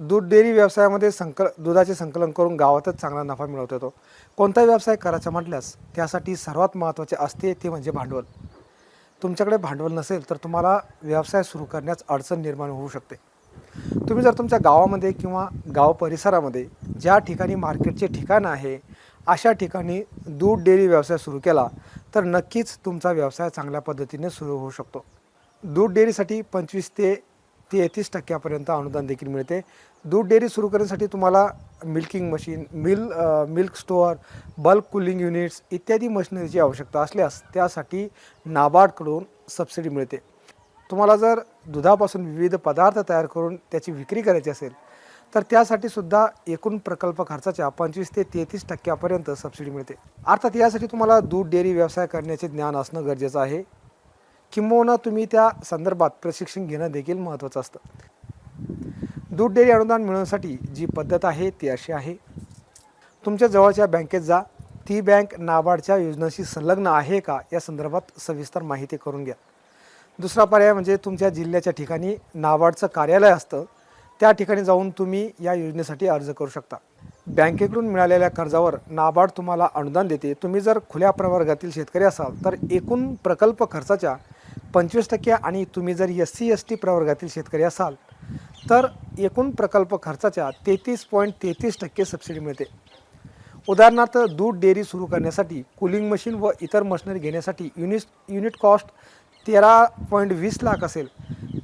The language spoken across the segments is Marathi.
दूध डेअरी व्यवसायामध्ये संकल दुधाचे संकलन करून गावातच चांगला नफा मिळवता येतो. कोणताही व्यवसाय करायचा म्हटल्यास त्यासाठी सर्वात महत्त्वाचे असते ते म्हणजे भांडवल. तुमच्याकडे भांडवल नसेल तर तुम्हाला व्यवसाय सुरू करण्यास अडचण निर्माण होऊ शकते. तुम्ही जर तुमच्या गावामध्ये किंवा गाव परिसरामध्ये ज्या ठिकाणी मार्केटचे ठिकाण आहे अशा ठिकाणी दूध डेअरी व्यवसाय सुरू केला तर नक्कीच तुमचा व्यवसाय चांगल्या पद्धतीने सुरू होऊ शकतो. दूध डेअरीसाठी पंचवीस ते तेहतीस टक्क्यापर्यंत अनुदान देखील मिळते. दूध डेअरी सुरू करण्यासाठी तुम्हाला milking machine mill milk store bulk cooling units इत्यादी मशिनरीची आवश्यकता असल्यास त्यासाठी नाबार्डकडून सबसिडी मिळते. तुम्हाला जर दुधापासून विविध पदार्थ तयार करून त्याची विक्री करायची असेल तर त्यासाठी सुद्धा एकूण प्रकल्प खर्चाच्या पंचवीस ते तेहतीस टक्क्यापर्यंत सबसिडी मिळते. अर्थात यासाठी तुम्हाला दूध डेअरी व्यवसाय करण्याचे ज्ञान असणं गरजेचं आहे. किंबहुना तुम्ही त्या संदर्भात प्रशिक्षण घेणं देखील महत्त्वाचं असतं. दूध डेअरी अनुदान मिळवण्यासाठी जी पद्धत आहे ती अशी आहे. तुमच्या जवळच्या बँकेत जा. ती बँक नाबार्डच्या योजनेशी संलग्न आहे का? या संदर्भात सविस्तर माहिती करून घ्या. दुसरा पर्याय म्हणजे तुमच्या जिल्ह्याच्या ठिकाणी नाबार्डचं कार्यालय असतं. त्या ठिकाणी जाऊन तुम्ही या योजनेसाठी अर्ज करू शकता. बँकेकडून मिळालेल्या कर्जावर नाबार्ड तुम्हाला अनुदान देते. तुम्ही जर खुल्या प्रवर्गातील शेतकरी असाल तर एकूण प्रकल्प खर्चाच्या पंचवीस टक्के आणि तुम्ही जर एस सी एस टी प्रवर्गातील शेतकरी असाल तर एकूण प्रकल्प खर्चाच्या तेहतीस पॉईंट तेहतीस टक्के सबसिडी मिळते. उदाहरणार्थ दूध डेअरी सुरू करण्यासाठी कुलिंग मशीन व इतर मशिनरी घेण्यासाठी युनिट युनिट कॉस्ट तेरा पॉईंट वीस लाख असेल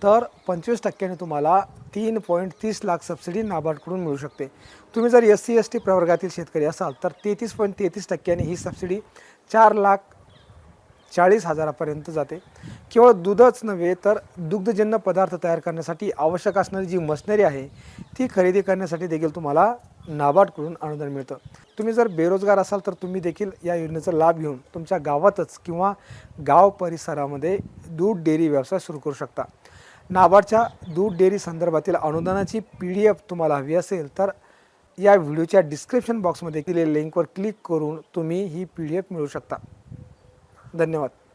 तर पंचवीस टक्क्याने तुम्हाला तीन पॉईंट तीस लाख सबसिडी नाबार्डकडून मिळू शकते. तुम्ही जर एस सी एस टी प्रवर्गातील शेतकरी असाल तर तेहतीस पॉईंट तेहतीस टक्क्याने ही सबसिडी चार लाख चाळीस हजारापर्यंत जाते. केवळ दूधच नव्हे तर दुग्धजन्य पदार्थ तयार करण्यासाठी आवश्यक असणारी जी मशिनरी आहे ती खरेदी करण्यासाठी देखील तुम्हाला नाबार्डकडून अनुदान मिळतं. तुम्ही जर बेरोजगार असाल तर तुम्ही देखील या योजनेचा लाभ घेऊन तुमच्या गावातच किंवा गाव परिसरामध्ये दूध डेअरी व्यवसाय सुरू करू शकता. नाबार्डच्या दूध डेअरी संदर्भातील अनुदानाची पी डी एफ तुम्हाला हवी असेल तर या व्हिडिओच्या डिस्क्रिप्शन बॉक्समध्ये दिलेल्या लिंकवर क्लिक करून तुम्ही ही पी डी एफ मिळू शकता. धन्यवाद.